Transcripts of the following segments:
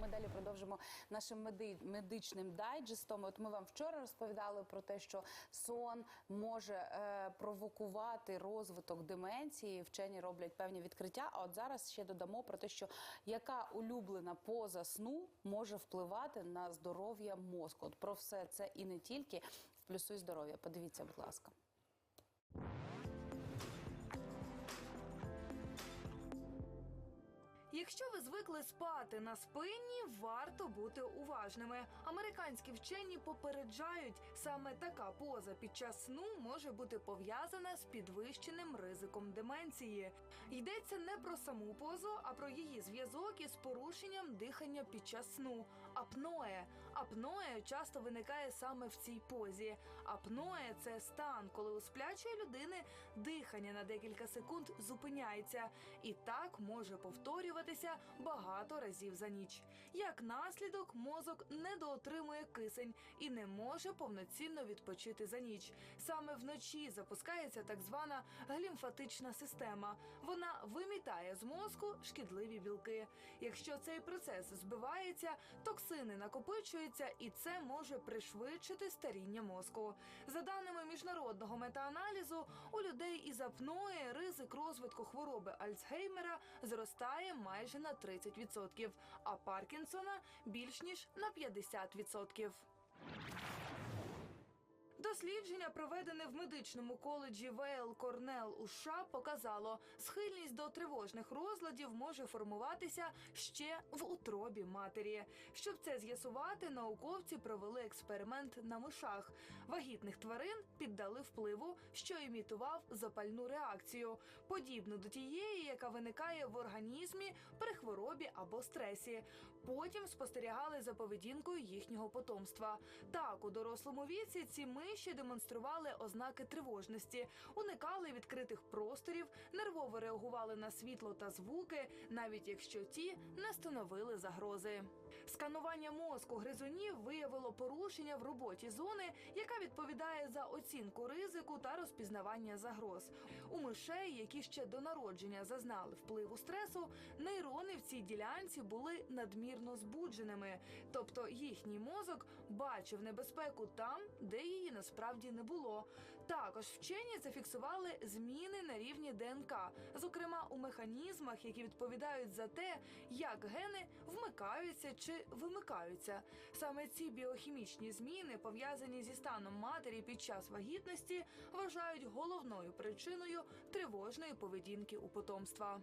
Ми далі продовжимо нашим меди- медичним дайджестом. От ми вам вчора розповідали про те, що сон може е, провокувати розвиток деменції. Вчені роблять певні відкриття. А от зараз ще додамо про те, що яка улюблена поза сну може впливати на здоров'я мозку. От про все це і не тільки в плюсуй здоров'я. Подивіться, будь ласка. Звикли спати на спині, варто бути уважними. Американські вчені попереджають, саме така поза під час сну може бути пов'язана з підвищеним ризиком деменції. Йдеться не про саму позу, а про її зв'язок із порушенням дихання під час сну. Апноe. Апноe часто виникає саме в цій позі. Апноe – це стан, коли у сплячої людини дихання на декілька секунд зупиняється, і так може повторюватися багато разів за ніч. Як наслідок, мозок недоотримує кисень і не може повноцінно відпочити за ніч. Саме вночі запускається так звана глімфатична система. Вона вимітає з мозку шкідливі білки. Якщо цей процес збивається, токсини накопичуються, і це може пришвидшити старіння мозку. За даними міжнародного метааналізу, у людей із апної ризик розвитку хвороби Альцгеймера зростає майже на 30%, а Паркінсона більш ніж на 50%. Дослідження, проведене в медичному коледжі Вейл Корнел у США, показало, схильність до тривожних розладів може формуватися ще в утробі матері. Щоб це з'ясувати, науковці провели експеримент на мишах. Вагітних тварин піддали впливу, що імітував запальну реакцію, подібну до тієї, яка виникає в організмі при хворобі або стресі. Потім спостерігали за поведінкою їхнього потомства. Так, у дорослому віці ці миші демонстрували ознаки тривожності, уникали відкритих просторів, нервово реагували на світло та звуки, навіть якщо ті не становили загрози. Сканування мозку гризунів виявило порушення в роботі зони, яка відповідає за оцінку ризику та розпізнавання загроз. У мишей, які ще до народження зазнали впливу стресу, нейрони в цій ділянці були надмірно збудженими, тобто їхній мозок бачив небезпеку там, де її насправді не було. Також вчені зафіксували зміни на рівні ДНК, зокрема у механізмах, які відповідають за те, як гени вмикаються чи вимикаються. Саме ці біохімічні зміни, пов'язані зі станом матері під час вагітності, вважають головною причиною тривожної поведінки у потомства.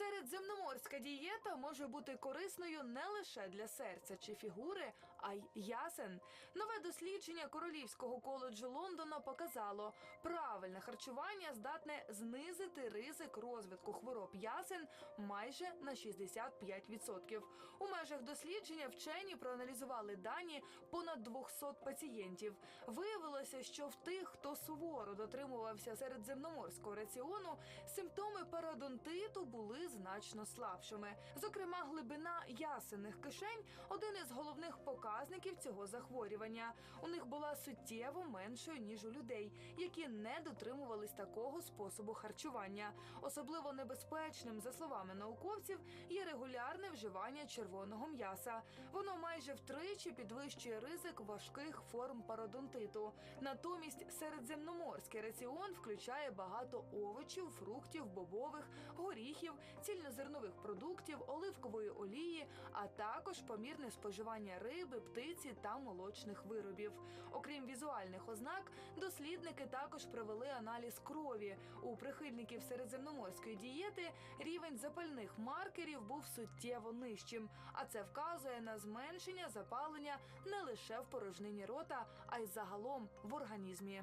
Середземноморська дієта може бути корисною не лише для серця чи фігури, а й ясен. Нове дослідження Королівського коледжу Лондона показало, правильне харчування здатне знизити ризик розвитку хвороб ясен майже на 65%. У межах дослідження вчені проаналізували дані понад 200 пацієнтів. Виявилося, що в тих, хто суворо дотримувався середземноморського раціону, симптоми пародонтиту були значно слабшими. Зокрема, глибина ясенних кишень один із головних показників цього захворювання. У них була суттєво меншою ніж у людей, які не дотримувались такого способу харчування. Особливо небезпечним, за словами науковців, є регулярне вживання червоного м'яса. Воно майже втричі підвищує ризик важких форм пародонтиту. Натомість середземноморський раціон включає багато овочів, фруктів, бобових, горіхів, цільнозернових продуктів, оливкової олії, а також помірне споживання риби, птиці та молочних виробів. Окрім візуальних ознак, дослідники також провели аналіз крові. У прихильників середземноморської дієти рівень запальних маркерів був суттєво нижчим, а це вказує на зменшення запалення не лише в порожнині рота, а й загалом в організмі.